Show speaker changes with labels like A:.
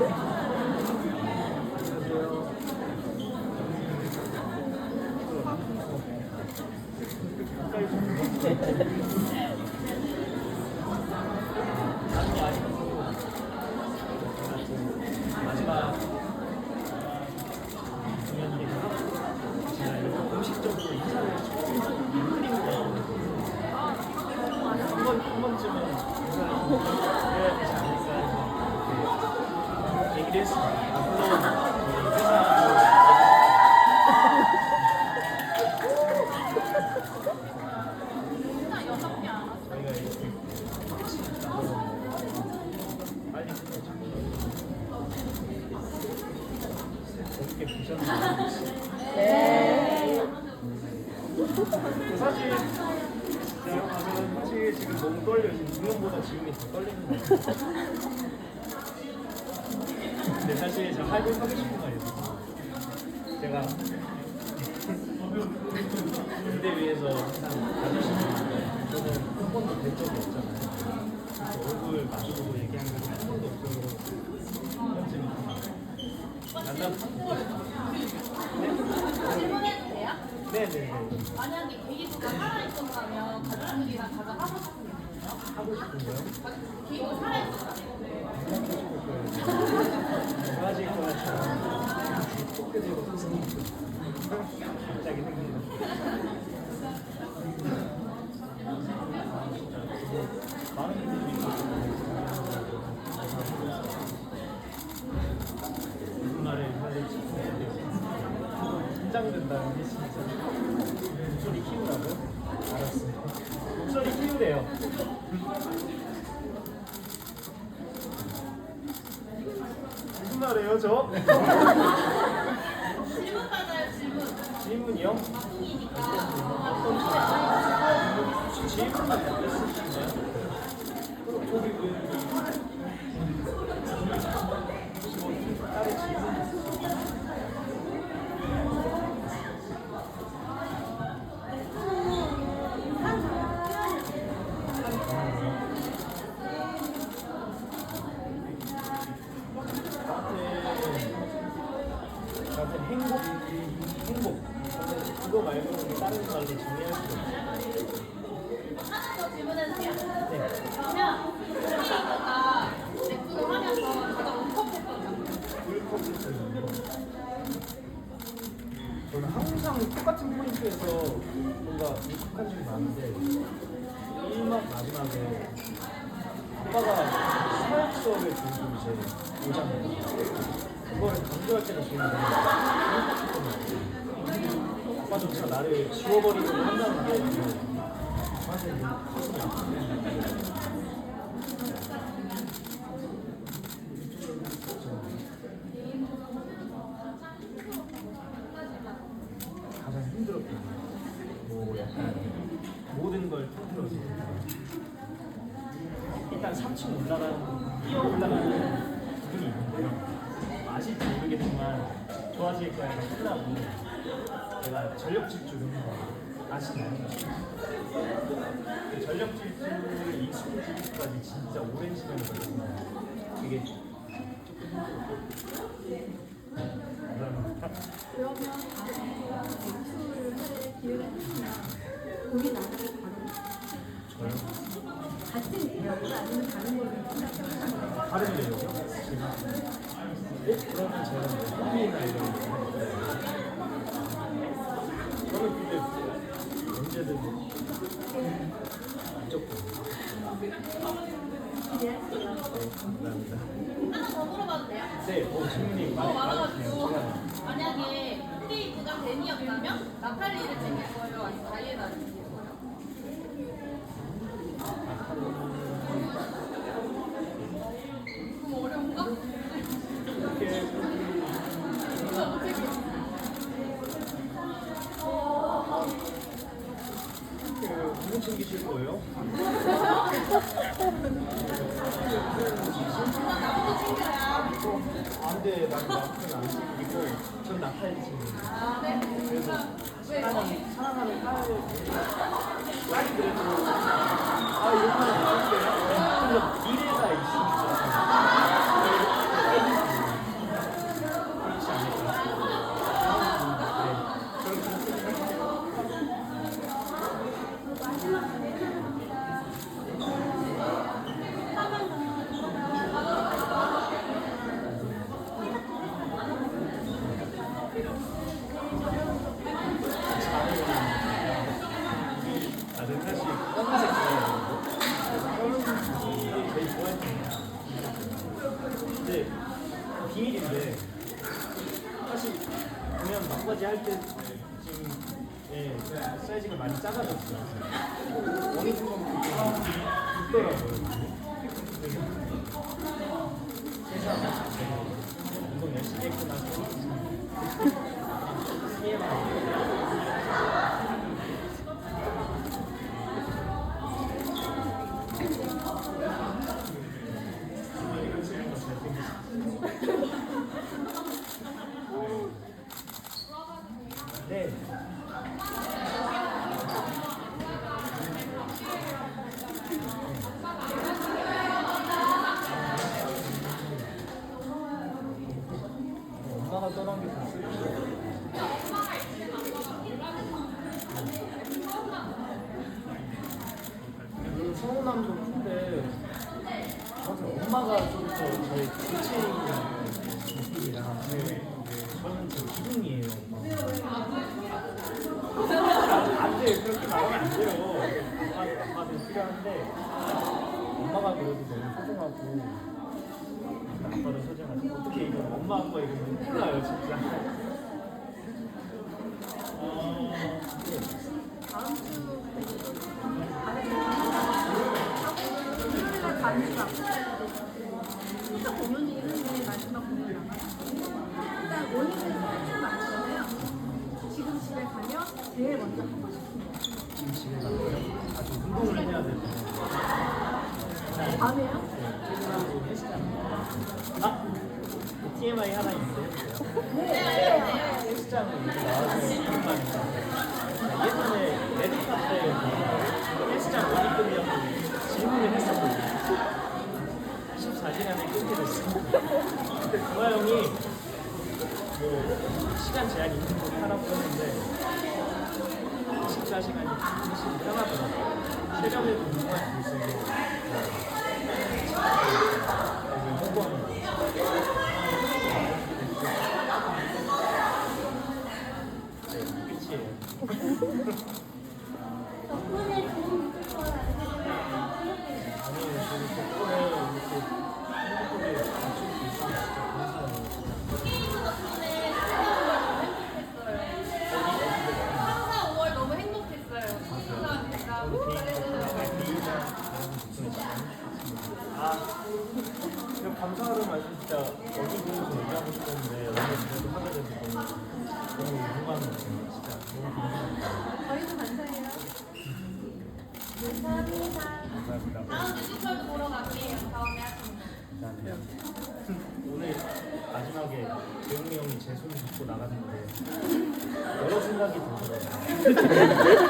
A: Thank you. 떨려 지금 공연보다 지금이 더 떨리는 거 같아요. 근데 사실 제가 하고 하고 싶은 말이 있어요. 제가 무대 위에서 항상 저는 한 번도 뵌 적이 없잖아요. 그래서 얼굴 마주보고 얘기하는 게한 번도 없어서 현지는
B: 돼요?
A: 네네네
B: 만약에 계기부가 살아있었다면 가족들이랑 가장 하고 싶은 게 뭐예요?
A: 하고 싶은 거요?
B: 계기가 살아있었다면
A: 좋아질 것 같아요. 코끝으로 갑자기 생기는. 많은 분들이 무슨 말을 해야 될지 모르겠어요. 긴장된다는 게 진짜 목소리 키우라고? 알았습니다. 키우래요. 무슨 말이에요, 저?
B: 질문 받아요 질문
A: 질문이요?
B: 방송이니까
A: 질문만 받겠습니다. 다른 질문 저한테 행복, 행복. 저는 그거 말고는 다른 말로 정의할 수 없어요.
B: 하나 더 질문해도 돼요?
A: 네.
B: 그러면 계기부가 랩프를 하면서 가장 울컥했던 장면
A: 저는 항상 똑같은 포인트에서 뭔가 익숙한 점이 많은데 1막 마지막에 아빠가 사역서를 들고 이제 오잖아요. 그거를 강조할 때가 제일 많이 아빠조차 나를 지워버리려고 한다는 게 저한테 가슴이 아프네요. 가장 힘들었던 게, 뭐 약간 모든 걸 통틀어서 일단 3층 올라가는 뛰어 올라가는 부분이 있는데요. 아실지 모르겠지만 좋아질 거야 끝나고 제가 전력 질주를 거 아시나요? 그 전력 질주를 익숙해지기까지 진짜 오랜 시간이 걸렸습니다. 이게 감사합니다.
C: 그러면 다음에 엑소를 할 기회가 있으면 거기 나가서 바로
A: 저요?
C: 같은 대역을 아니면 다른 걸로 생각해보시면
A: 다른 데요? 제가 어? 그러면 제가 뭐 호비나 이런 거 저는 근데 언제든 무조건
C: 기대할 수 있는
A: 네, 감사합니다
B: 하나 더 물어봐도 돼요?
A: 네, 어, 질문이
B: 어, 많아가지고 만약에 스테이크가 댄이었다면 나탈리를 챙길 거예요? 아니면 다이애나를 챙길 거예요? 너무 어려운가?
A: 이렇게
B: 이거 어떻게
A: 그 누구 챙기실 거예요?
B: 나부터 챙겨야
A: 안 돼, 난 나쁜 안 챙기고 전
B: 아, 네.
A: 그래서
B: 왜?
A: 사랑하는 사랑하는 딸을 딸이 그래도 아 이런 말 하는데 미래가 있으니까 비밀인데 사실 보면 막바지 할 때 지금 예, 사이즈가 많이 작아졌어요. 어느 순간 있더라고요. 그래서 세상 운동 열심히 했고 나서 TMI 네. 엄마가 떠난 게 됐어요. 그 서운함 좀 큰데 엄마가 좀더 저희 교체인 느낌이라 저는 저 기둥이에요 엄마. 안 돼, 그렇게 말하면 안 돼요. 아빠, 아빠도 필요한데, 엄마가 그래도 너무 소중하고, 아빠도 소중하고, 어떻게 이거 엄마 아빠 이거 몰라요, 진짜. 어,
C: 다음 주 가니까 진짜 공연이 이름이 마지막 공연 나가요. 일단 원인은 살줄 많잖아요. 지금 집에 가면 제일 먼저 하고 싶은 거.
A: 지금 집에 가고요. 아주 운동을 해야 될 텐데.
C: 밤에요?
A: 퇴근하고 헬스장. 아! 그 TMI 하나 있는데 해볼게요.
C: 네.
A: 헬스장을 이렇게 나와서 오랜만에 예전에 레드카페 헬스장 어디 끝이냐고 질문을 했었거든요 24시간에 끊게 됐어 구마 형이 뭐 시간 제한이 있는 곳 하라고 했는데 24시간이 훨씬 편하더라고요. 새벽에도 운동할 수 있어서 그래서 홍보하는 거 네, 끝이에요 어디 보면서 얘기하고 싶었는데 그래도 하게 돼서 너무 너무 것 같아요. 진짜 너무 감사합니다.
C: 저희도
A: 마지막에 재웅이 형이 제 손을 잡고 나갔는데 여러 생각이 들더라고요.